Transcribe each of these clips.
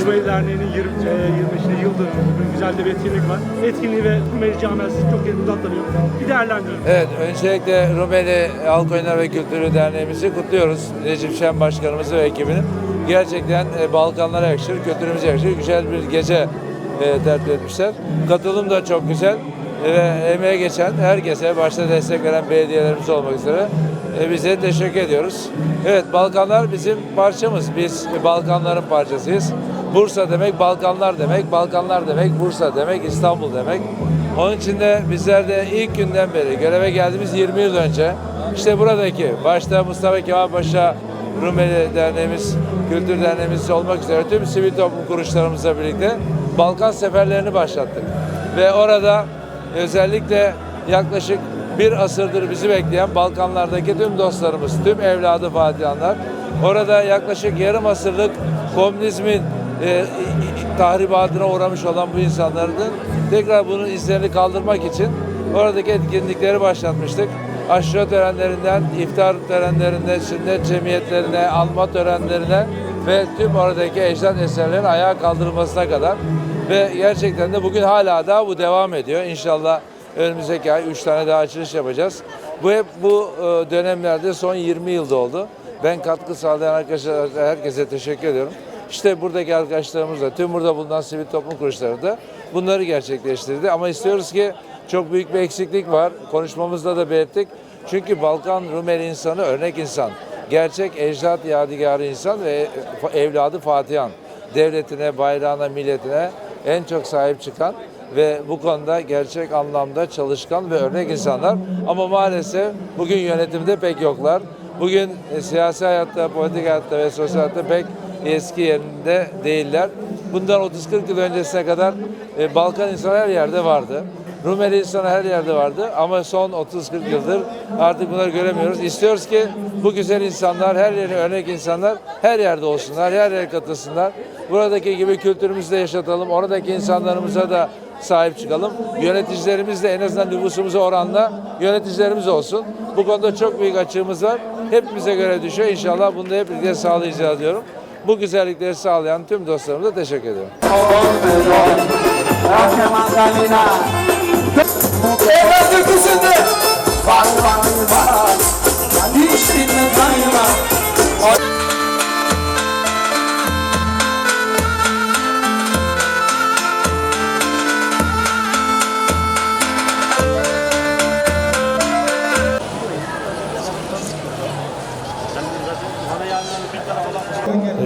Rumeli Derneği'nin 20, e, 25. yıl dönümü. Güzel de bir etkinlik var. Etkinliği ve Rumeli Camiası çok yakından tanıyor. Bir değerlendirin. Evet, öncelikle Rumeli Halk Oyunları ve Kültürü Derneğimizi kutluyoruz. Recep Şen Başkanımızı ve ekibini. Gerçekten e, Balkanlara yakışır, kültürümüze yakışır. Güzel bir gece e, tertip etmişler. Katılım da çok güzel. E, Ve emeğe geçen herkese, başta destek veren belediyelerimiz olmak üzere e, bize teşekkür ediyoruz. Evet, Balkanlar bizim parçamız. Biz Balkanların parçasıyız. Bursa demek Balkanlar demek, Balkanlar demek Bursa demek, İstanbul demek. Onun için de bizler de ilk günden beri göreve geldiğimiz 20 yıl önce işte buradaki başta Mustafa Kemal Paşa Rumeli Derneğimiz, Kültür Derneğimiz olmak üzere tüm sivil toplum kuruluşlarımızla birlikte Balkan seferlerini başlattık. Ve orada özellikle yaklaşık bir asırdır bizi bekleyen Balkanlardaki tüm dostlarımız, tüm evladı Fatihanlar orada yaklaşık yarım asırlık komünizmin e, tahribatına uğramış olan bu insanların tekrar bunun izlerini kaldırmak için oradaki etkinlikleri başlatmıştık. Aşure törenlerinden, iftar törenlerine, sünnet cemiyetlerine, alma törenlerine ve tüm oradaki ecdat eserlerin ayağa kaldırılmasına kadar ve gerçekten de bugün hala da bu devam ediyor. İnşallah önümüzdeki ay 3 tane daha açılış yapacağız. Bu hep bu e, dönemlerde son 20 yılda oldu. Ben katkı sağlayan arkadaşlar herkese teşekkür ediyorum. İşte buradaki arkadaşlarımız da, tüm burada bulunan sivil toplum kuruluşları da bunları gerçekleştirdi. Ama istiyoruz ki çok büyük bir eksiklik var. Konuşmamızda da belirttik. Çünkü Balkan Rumeli insanı örnek insan. Gerçek ecdat yadigarı insan ve evladı Fatihan. Devletine, bayrağına, milletine en çok sahip çıkan ve bu konuda gerçek anlamda çalışkan ve örnek insanlar. Ama maalesef bugün yönetimde pek yoklar. Bugün e, siyasi hayatta, politik hayatta ve sosyal hayatta pek eski yerinde değiller. Bundan 30-40 yıl öncesine kadar e, Balkan insanı her yerde vardı. Rumeli insanı her yerde vardı ama son 30-40 yıldır artık bunları göremiyoruz. İstiyoruz ki bu güzel insanlar, her yere örnek insanlar her yerde olsunlar, her yere katılsınlar. Buradaki gibi kültürümüzü de yaşatalım, oradaki insanlarımıza da sahip çıkalım. Yöneticilerimiz de en azından nüfusumuza oranla yöneticilerimiz olsun. Bu konuda çok büyük açığımız var. Hepimize göre düşüyor. İnşallah bunu da hep birlikte sağlayacağız diyorum. Bu güzellikleri sağlayan tüm dostlarımıza teşekkür ediyorum. Evlat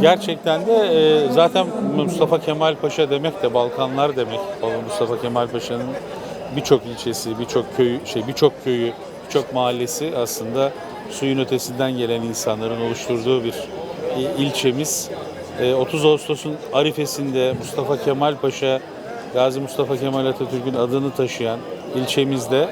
Gerçekten de e, zaten Mustafa Kemal Paşa demek de Balkanlar demek. Mustafa Kemal Paşa'nın birçok ilçesi, birçok köyü, şey birçok köyü, birçok mahallesi aslında suyun ötesinden gelen insanların oluşturduğu bir e, ilçemiz. E, 30 Ağustos'un arifesinde Mustafa Kemal Paşa, Gazi Mustafa Kemal Atatürk'ün adını taşıyan ilçemizde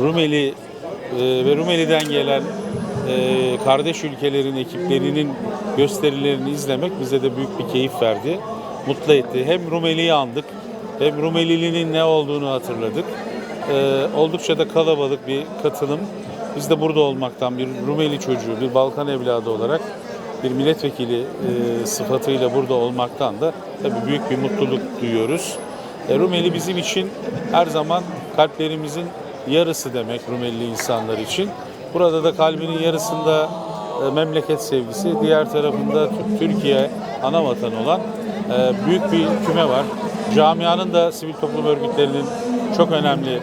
Rumeli e, ve Rumeli'den gelen e, kardeş ülkelerin ekiplerinin gösterilerini izlemek bize de büyük bir keyif verdi. Mutlu etti. Hem Rumeli'yi andık hem Rumeliliğinin ne olduğunu hatırladık. E, oldukça da kalabalık bir katılım. Biz de burada olmaktan bir Rumeli çocuğu, bir Balkan evladı olarak bir milletvekili e, sıfatıyla burada olmaktan da tabii büyük bir mutluluk duyuyoruz. E, Rumeli bizim için her zaman kalplerimizin yarısı demek Rumeli insanlar için. Burada da kalbinin yarısında memleket sevgisi, diğer tarafında Tü- Türkiye ana vatan olan e, büyük bir küme var. Camianın da sivil toplum örgütlerinin çok önemli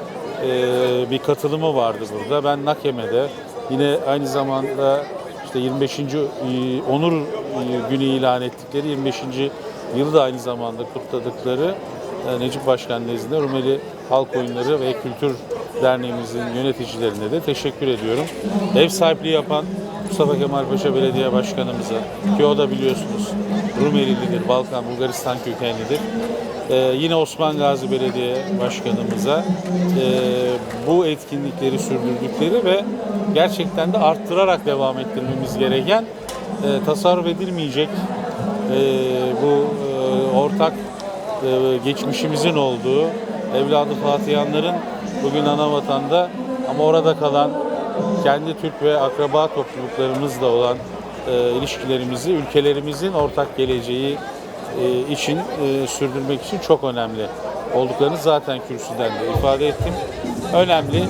e, bir katılımı vardı burada. Ben Nakeme'de yine aynı zamanda işte 25. e, onur e, günü ilan ettikleri 25. yılı da aynı zamanda kutladıkları e, Necip Başkan nezdinde Rumeli Halk Oyunları ve Kültür Derneğimizin yöneticilerine de teşekkür ediyorum. Ev sahipliği yapan Mustafa Kemal Paşa Belediye Başkanımıza ki o da biliyorsunuz Rumelilidir, Balkan, Bulgaristan kökenlidir. Ee, yine Osman Gazi Belediye Başkanımıza e, bu etkinlikleri sürdürdükleri ve gerçekten de arttırarak devam ettirmemiz gereken e, tasarruf edilmeyecek e, bu e, ortak e, geçmişimizin olduğu evladı Fatihanların bugün ana vatanda ama orada kalan kendi Türk ve akraba topluluklarımızla olan e, ilişkilerimizi ülkelerimizin ortak geleceği e, için e, sürdürmek için çok önemli olduklarını zaten kürsüden de ifade ettim. Önemli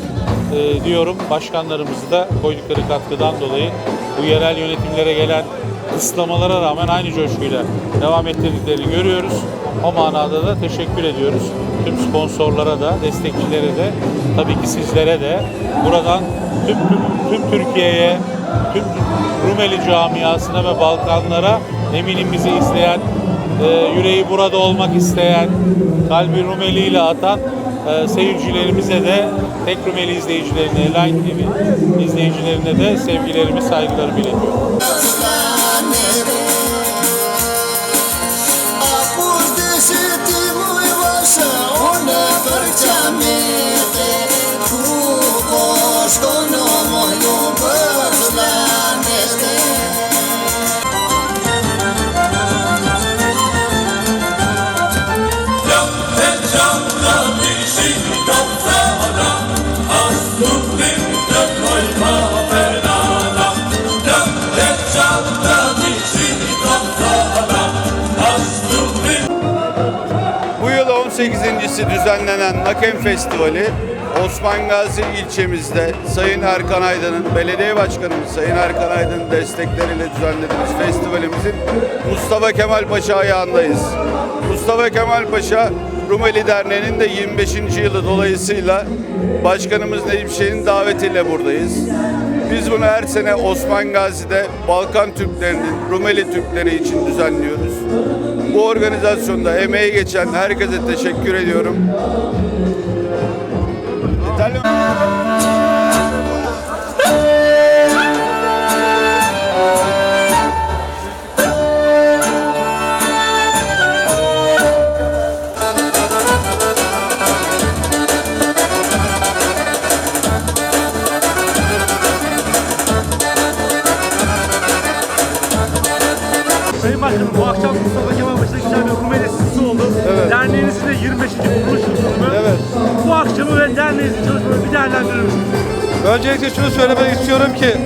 e, diyorum başkanlarımızı da koydukları katkıdan dolayı bu yerel yönetimlere gelen kısıtlamalara rağmen aynı coşkuyla devam ettirdiklerini görüyoruz. O manada da teşekkür ediyoruz. Tüm sponsorlara da, destekçilere de, tabii ki sizlere de buradan tüm, tüm, tüm Türkiye'ye, tüm Rumeli camiasına ve Balkanlara eminim bizi izleyen, e, yüreği burada olmak isteyen, kalbi Rumeli ile atan e, seyircilerimize de, tek Rumeli izleyicilerine, Line TV izleyicilerine de sevgilerimi, saygılarımı iletiyorum. 18.si düzenlenen Nakem Festivali Osman Gazi ilçemizde Sayın Erkan Aydın'ın, belediye başkanımız Sayın Erkan Aydın'ın destekleriyle düzenlediğimiz festivalimizin Mustafa Kemal Paşa ayağındayız. Mustafa Kemal Paşa Rumeli Derneği'nin de 25. yılı dolayısıyla Başkanımız Necip Şen'in davetiyle buradayız. Biz bunu her sene Osman Gazi'de Balkan Türklerinin, Rumeli Türkleri için düzenliyoruz. Bu organizasyonda emeği geçen herkese teşekkür ediyorum. Yeterli Sayın Başkanım bu akşam Mustafa Kemal Paşa'da güzel bir Rumeli sisi oldu. Derneğinizin de 25. kuruluş yıl dönümü. Evet. Bu akşamı ve derneğinizin çalışmalarını bir değerlendirir misiniz? Öncelikle şunu söylemek istiyorum ki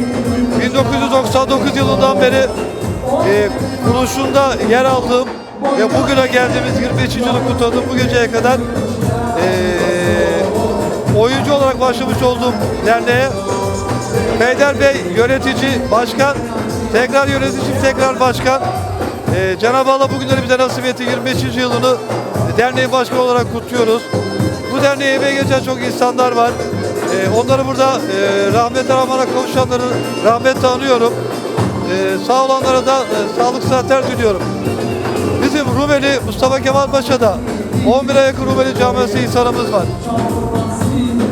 1999 yılından beri e, kuruluşunda yer aldığım ve bugüne geldiğimiz 25. yılı kutladığım bu geceye kadar e, oyuncu olarak başlamış olduğum derneğe Peyder Bey yönetici, başkan, tekrar yönetici, tekrar başkan. E, Cenab-ı Allah bugünleri bize nasip etti. 25. yılını derneğin başkanı olarak kutluyoruz. Bu derneğe emeği geçen çok insanlar var. E, onları burada e, rahmet rahmana kavuşanları rahmetle anıyorum. E, sağ olanlara da e, sağlık sıhhatler diliyorum. Bizim Rumeli Mustafa Kemal Paşa'da 11'e yakın Rumeli camiası insanımız var.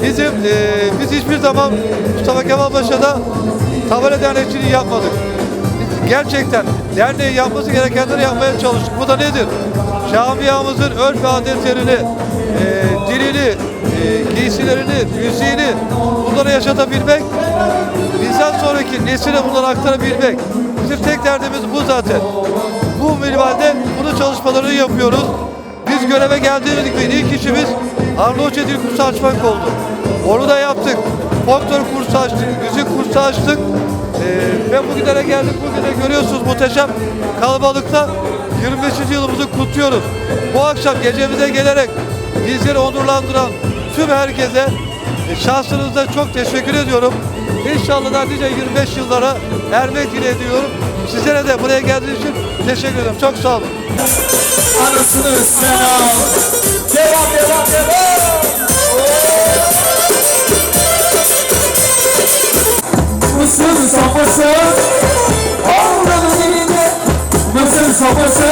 Bizim e, biz hiçbir zaman Mustafa Kemal Paşa'da tabela dernekçiliği yapmadık. Gerçekten derneği yapması gerekenleri yapmaya çalıştık. Bu da nedir? Camiamızın örf adetlerini, e, dilini, e, giysilerini, müziğini bunları yaşatabilmek, bizden sonraki nesile bunları aktarabilmek. Bizim tek derdimiz bu zaten. Bu minvalde bunun çalışmalarını yapıyoruz. Biz göreve geldiğimiz gibi ilk işimiz Arnavutça dil kursu açmak oldu. Onu da yaptık. Folklor kursu açtık, müzik kursu açtık. Bugünlere geldik. Bugün de görüyorsunuz muhteşem kalabalıkta 25. yılımızı kutluyoruz. Bu akşam gecemize gelerek bizleri onurlandıran tüm herkese e, şahsınızda çok teşekkür ediyorum. İnşallah da nice 25 yıllara ermek diliyorum. Sizlere de buraya geldiğiniz için teşekkür ederim. Çok sağ olun. Anasını sen al Devam devam devam Mısır sopası Avranın elinde Mısır sopası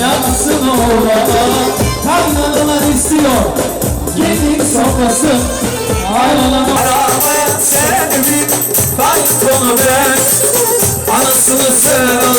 Yansın oğlana Kaynanalar istiyor Gelin sopası Ayrılama Aramayan seni Faytonu ben Anasını sen al